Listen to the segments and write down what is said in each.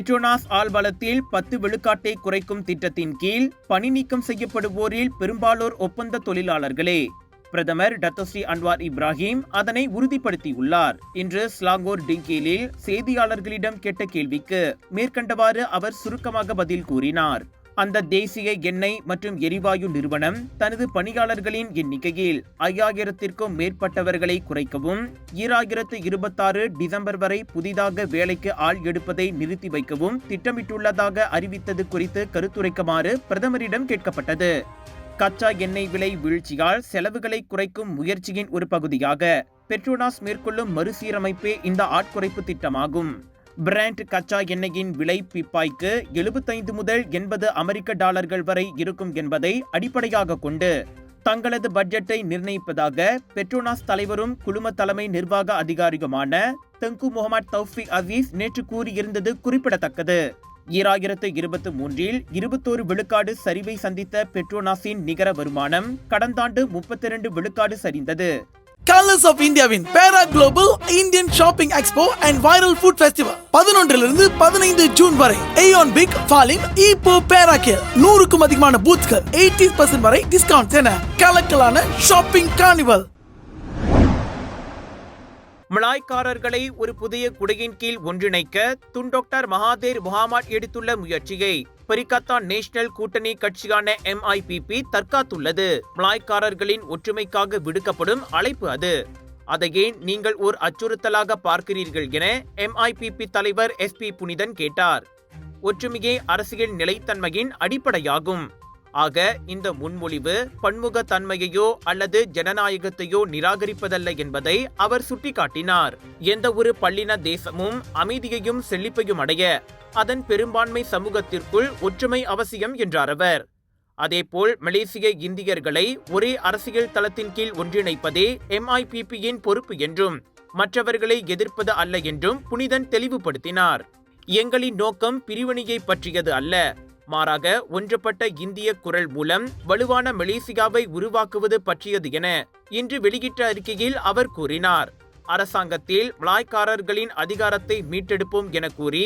Petronas ஆள்பலத்தில் பத்து விழுக்காட்டை குறைக்கும் திட்டத்தின் கீழ் பணி நீக்கம் செய்யப்படுவோரில் பெரும்பாலோர் ஒப்பந்த தொழிலாளர்களே. பிரதமர் டத்தோஸ்ரீ அன்வார் இப்ராஹிம் அதனை உறுதிப்படுத்தியுள்ளார். இன்று ஸ்லாங்கோர் டிங்கேலில் செய்தியாளர்களிடம் கேட்ட கேள்விக்கு மேற்கண்டவாறு அவர் சுருக்கமாக பதில் கூறினார். அந்த தேசிய எண்ணெய் மற்றும் எரிவாயு நிறுவனம் தனது பணியாளர்களின் எண்ணிக்கையில் ஐயாயிரத்திற்கும் மேற்பட்டவர்களை குறைக்கவும் ஈராயிரத்து இருபத்தாறு டிசம்பர் வரை புதிதாக வேலைக்கு ஆள் எடுப்பதை நிறுத்தி வைக்கவும் திட்டமிட்டுள்ளதாக அறிவித்தது குறித்து கருத்துரைக்குமாறு பிரதமரிடம் கேட்கப்பட்டது. கச்சா எண்ணெய் விலை வீழ்ச்சியால் செலவுகளை குறைக்கும் முயற்சியின் ஒரு பகுதியாக பெட்ரோனாஸ் மேற்கொள்ளும் மறுசீரமைப்பே இந்த ஆட்குறைப்பு திட்டமாகும். பிராண்ட் கச்சா எண்ணெயின் விலை பிப்பாய்க்கு எழுபத்தைந்து முதல் எண்பது அமெரிக்க டாலர்கள் வரை இருக்கும் என்பதை அடிப்படையாக கொண்டு தங்களது பட்ஜெட்டை நிர்ணயிப்பதாக பெட்ரோனாஸ் தலைவரும் குழும தலைமை நிர்வாக அதிகாரியுமான தெங்கு முகமது தௌஃபிக் அசீஸ் நேற்று கூறியிருந்தது குறிப்பிடத்தக்கது. ஈராயிரத்து இருபத்தி மூன்றில் இருபத்தோரு விழுக்காடு சரிவை சந்தித்த பெட்ரோனாஸின் நிகர வருமானம் கடந்த ஆண்டு முப்பத்தி இரண்டு விழுக்காடு சரிந்தது. கலர்ஸ் ஆஃப் இந்தியாவின் பேரா global Indian shopping expo and viral food festival பதினொன்றிலிருந்து பதினைந்து ஜூன் வரை ஏயோன் பிக் ஃபாலின் இப்போ பேரா கேர் நூறுக்கும் அதிகமான பூத்கள் எயிட்டி பர்சன்ட் வரை டிஸ்கவுண்ட் என கலக்கலான ஷாப்பிங் கார்னிவல் மலாய்க்காரர்களை ஒரு புதிய குடையின் கீழ் ஒன்றிணைக்க துன் டாக்டர் மகாதேர் முகாமாட் எடுத்துள்ள முயற்சியை பெரிகத்தா நேஷனல் கூட்டணி கட்சியான எம்ஐபிபி தற்காத்துள்ளது. மலாய்க்காரர்களின் ஒற்றுமைக்காக விடுக்கப்படும் அழைப்பு அது. அதையே நீங்கள் ஓர் அச்சுறுத்தலாக பார்க்கிறீர்கள் என எம்ஐபிபி தலைவர் எஸ் பி புனிதன் கேட்டார். ஒற்றுமையே அரசியல் நிலைத்தன்மையின் அடிப்படையாகும். ஆக இந்த முன்மொழிவு பன்முகத்தன்மையையோ அல்லது ஜனநாயகத்தையோ நிராகரிப்பதல்ல என்பதை அவர் சுட்டிக்காட்டினார். எந்த ஒரு பள்ளின தேசமும் அமைதியையும் செழிப்பையும் அடைய அதன் பெரும்பான்மை சமூகத்திற்குள் ஒற்றுமை அவசியம் என்றார் அவர். அதேபோல் மலேசிய இந்தியர்களை ஒரே அரசியல் தளத்தின் கீழ் ஒன்றிணைப்பதே எம்ஐபிபியின் பொறுப்பு என்றும் மற்றவர்களை எதிர்ப்பது அல்ல என்றும் புனிதன் தெளிவுபடுத்தினார். எங்களின் நோக்கம் பிரிவினையை பற்றியது அல்ல. மாறாக ஒன்றுபட்ட இந்திய குரல் மூலம் வலுவான மலேசியாவை உருவாக்குவது பற்றியது என இன்று வெளியிட்ட அறிக்கையில் அவர் கூறினார். அரசாங்கத்தில் மலாய்க்காரர்களின் அதிகாரத்தை மீட்டெடுப்போம் என கூறி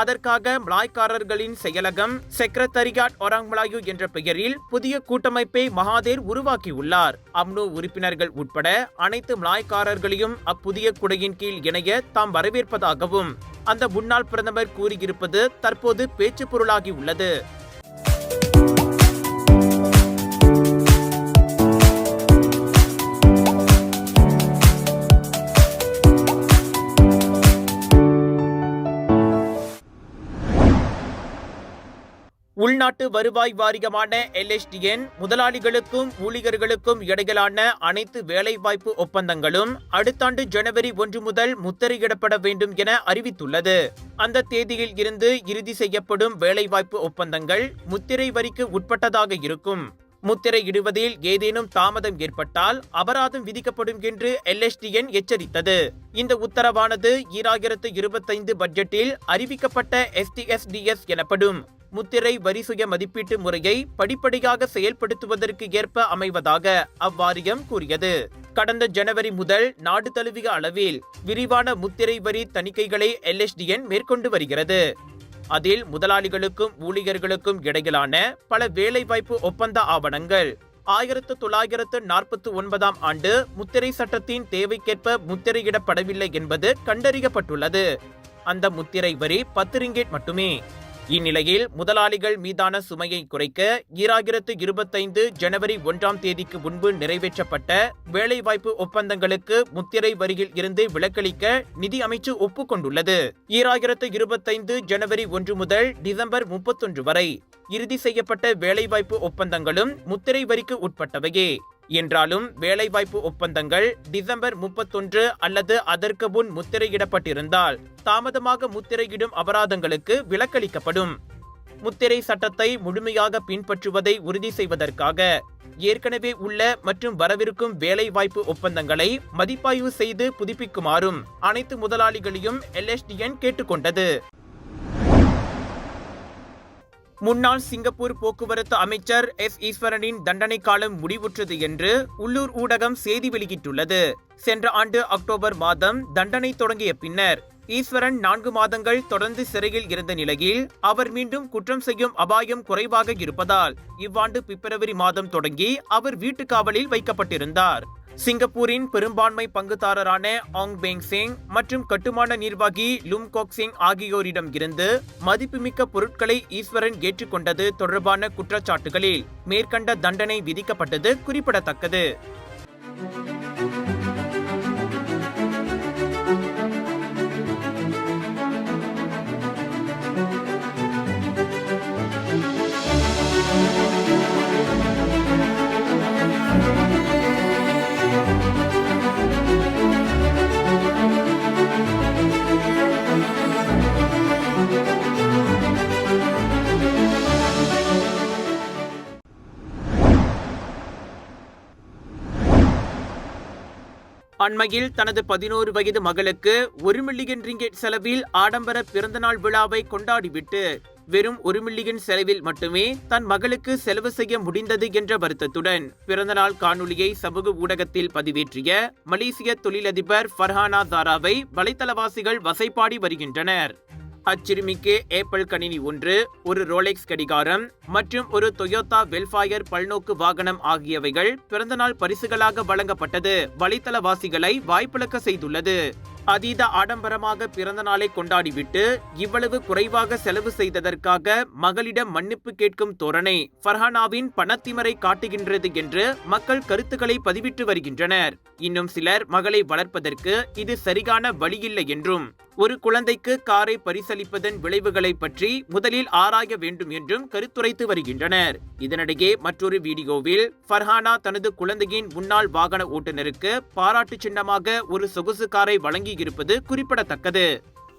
அதற்காக மலாய்க்காரர்களின் செயலகம் செக்ரட்டரியாட் ஒராங் மலாயு என்ற பெயரில் புதிய கூட்டமைப்பை மகாதேர் உருவாக்கியுள்ளார். அம்னோ உறுப்பினர்கள் உட்பட அனைத்து மலாய்க்காரர்களையும் அப்புதிய குடையின் கீழ் இணைய தாம் வரவேற்பதாகவும் அந்த முன்னாள் பிரதமர் கூறியிருப்பது தற்போது பேச்சு பொருளாகி உள்ளது. வருவாய் வாரியமான எல்எஸ்டிஎன் முதலாளிகளுக்கும் ஊழியர்களுக்கும் இடையிலான அனைத்து வேலைவாய்ப்பு ஒப்பந்தங்களும் அடுத்த ஆண்டு ஜனவரி ஒன்று முதல் முத்திரையிடப்பட வேண்டும் என அறிவித்துள்ளது. அந்த தேதியில் இருந்து இறுதி செய்யப்படும் வேலைவாய்ப்பு ஒப்பந்தங்கள் முத்திரை வரிக்கு உட்பட்டதாக இருக்கும். முத்திரையிடுவதில் ஏதேனும் தாமதம் ஏற்பட்டால் அபராதம் விதிக்கப்படும் என்று எல்எஸ்டிஎன் எச்சரித்தது. இந்த உத்தரவானது ஈராயிரத்து இருபத்தைந்து பட்ஜெட்டில் அறிவிக்கப்பட்ட எஸ்டிஎஸ்டிஎஸ் எனப்படும். முத்திரை வரி சுய மதிப்பீட்டு முறையை படிப்படியாக செயல்படுத்துவதற்கு ஏற்ப அமைவதாக அவ்வாரியம் கூறியது. கடந்த ஜனவரி முதல் நாடு தழுவிய அளவில் விரிவான முத்திரை வரி தணிக்கைகளை எல்எஸ்டிஎன் மேற்கொண்டு வருகிறது. அதில் முதலாளிகளுக்கும் ஊழியர்களுக்கும் இடையிலான பல வேலைவாய்ப்பு ஒப்பந்த ஆவணங்கள் ஆயிரத்து தொள்ளாயிரத்து நாற்பத்தி ஒன்பதாம் ஆண்டு முத்திரை சட்டத்தின் தேவைக்கேற்ப முத்திரையிடப்படவில்லை என்பது கண்டறியப்பட்டுள்ளது. அந்த முத்திரை வரி பத்து ரிங்கேட் மட்டுமே. இந்நிலையில் முதலாளிகள் மீதான சுமையை குறைக்க ஈராயிரத்து இருபத்தைந்து ஜனவரி ஒன்றாம் தேதிக்கு முன்பு நிறைவேற்றப்பட்ட வேலைவாய்ப்பு ஒப்பந்தங்களுக்கு முத்திரை வரியில் இருந்து விலக்களிக்க நிதி அமைச்சு ஒப்புக்கொண்டுள்ளது ஈராயிரத்து இருபத்தைந்து ஜனவரி ஒன்று முதல் டிசம்பர் முப்பத்தொன்று வரை இறுதி செய்யப்பட்ட வேலைவாய்ப்பு ஒப்பந்தங்களும் முத்திரை வரிக்கு உட்பட்டவையே. என்றாலும் வேலைவாய்ப்பு ஒப்பந்தங்கள் டிசம்பர் முப்பத்தொன்று அல்லது அதற்கு முன் முத்திரையிடப்பட்டிருந்தால் தாமதமாக முத்திரையிடும் அபராதங்களுக்கு விலக்களிக்கப்படும். முத்திரை சட்டத்தை முழுமையாக பின்பற்றுவதை உறுதி செய்வதற்காக ஏற்கனவே உள்ள மற்றும் வரவிருக்கும் வேலைவாய்ப்பு ஒப்பந்தங்களை மதிப்பாய்வு செய்து புதுப்பிக்குமாறும் அனைத்து முதலாளிகளையும் எல்எஸ்டிஎன் கேட்டுக்கொண்டது. முன்னாள் சிங்கப்பூர் போக்குவரத்து அமைச்சர் எஸ். ஈஸ்வரனின் தண்டனை காலம் முடிவுற்றது என்று உள்ளூர் ஊடகம் செய்தி வெளியிட்டுள்ளது. சென்ற ஆண்டு அக்டோபர் மாதம் தண்டனை தொடங்கிய பின்னர் ஈஸ்வரன் நான்கு மாதங்கள் தொடர்ந்து சிறையில் இருந்த நிலையில் அவர் மீண்டும் குற்றம் செய்யும் அபாயம் குறைவாக இருப்பதால் இவ்வாண்டு பிப்ரவரி மாதம் தொடங்கி அவர் வீட்டுக் காவலில் வைக்கப்பட்டிருந்தார். சிங்கப்பூரின் பெரும்பான்மை பங்குதாரரான ஆங் பெங் சிங் மற்றும் கட்டுமான நிர்வாகி லும் கோக் சிங் ஆகியோரிடம் இருந்து மதிப்புமிக்க பொருட்களை ஈஸ்வரன் ஏற்றுக்கொண்டது தொடர்பான குற்றச்சாட்டுகளில் மேற்கண்ட தண்டனை விதிக்கப்பட்டது குறிப்பிடத்தக்கது. அண்மையில் தனது பதினோரு வயது மகளுக்கு ஒரு மில்லியன் ரிங்கெட் செலவில் ஆடம்பர பிறந்தநாள் விழாவை கொண்டாடிவிட்டு வெறும் ஒரு மில்லியன் செலவில் மட்டுமே தன் மகளுக்கு செலவு செய்ய முடிந்தது என்ற வருத்தத்துடன் பிறந்தநாள் காணொளியை சமூக ஊடகத்தில் பதிவேற்றிய மலேசிய தொழிலதிபர் ஃபர்ஹானா தாராவை வலைத்தளவாசிகள் வசைப்பாடி வருகின்றனர். அச்சிறுமிக்கு ஏப்பிள் கணினி ஒன்று ஒரு ரோலெக்ஸ் கடிகாரம் மற்றும் ஒரு டொயோட்டா வெல்ஃபயர் பல்நோக்கு வாகனம் ஆகியவைகள் பிறந்தநாள் பரிசுகளாக வழங்கப்பட்டது. வலைத்தளவாசிகளை வாய்ப்பிழக்க செய்துள்ளது. அதீத ஆடம்பரமாக பிறந்த நாளை கொண்டாடிவிட்டு இவ்வளவு குறைவாக செலவு செய்ததற்காக மகளிடம் மன்னிப்பு கேட்கும் தோரணை ஃபர்ஹானாவின் பணத்திமரை காட்டுகின்றது என்று மக்கள் கருத்துக்களை பதிவிட்டு வருகின்றனர். இன்னும் சிலர் மகளை வளர்ப்பதற்கு இது சரியான வழியில்லை என்றும் ஒரு குழந்தைக்கு காரை பரிசளிப்பதன் விளைவுகளை பற்றி முதலில் ஆராய வேண்டும் என்றும் கருத்துரைத்து வருகின்றனர். இதனிடையே மற்றொரு வீடியோவில் ஃபர்ஹானா தனது குழந்தையின் முன்னாள் வாகன ஓட்டுநருக்கு பாராட்டு சின்னமாக ஒரு சொகுசு காரை இருப்பது குறிப்பிடத்தக்கது.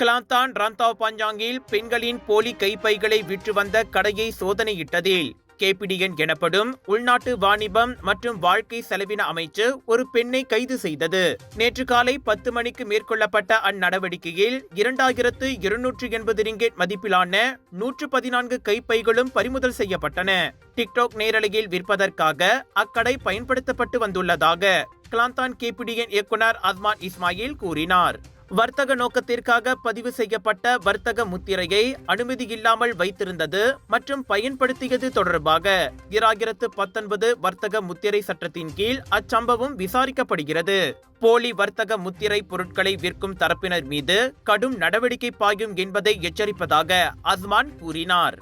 Kelantan Rantau பஞ்சாங்கில் பெண்களின் போலி கைப்பைகளை விற்று வந்த கடையை சோதனையிட்டதில் கேபிடிஎன் எனப்படும் உள்நாட்டு வாணிபம் மற்றும் வாழ்க்கை செலவின அமைச்சு ஒரு பெண்ணை கைது செய்தது. நேற்று காலை பத்து மணிக்கு மேற்கொள்ளப்பட்ட அந்நடவடிக்கையில் இரண்டாயிரத்து இருநூற்று எண்பது ரிங்கெட் மதிப்பிலான நூற்று பதினான்கு கைப்பைகளும் பறிமுதல் செய்யப்பட்டன. டிக்டாக் நேரலையில் விற்பதற்காக அக்கடை பயன்படுத்தப்பட்டு வந்துள்ளதாக கிளாந்தான் கேபிடிஎன் இயக்குனர் அஸ்மான் இஸ்மாயில் கூறினார். வர்த்தக நோக்கத்திற்காக பதிவு செய்யப்பட்ட வர்த்தக முத்திரையை அனுமதி இல்லாமல் வைத்திருந்தது மற்றும் பயன்படுத்தியது தொடர்பாக இராயிரத்து பத்தொன்பது வர்த்தக முத்திரை சட்டத்தின் கீழ் அச்சம்பவம் விசாரிக்கப்படுகிறது. போலி வர்த்தக முத்திரை பொருட்களை விற்கும் தரப்பினர் மீது கடும் நடவடிக்கை பாயும் என்பதை எச்சரிப்பதாக அஸ்மான் கூறினார்.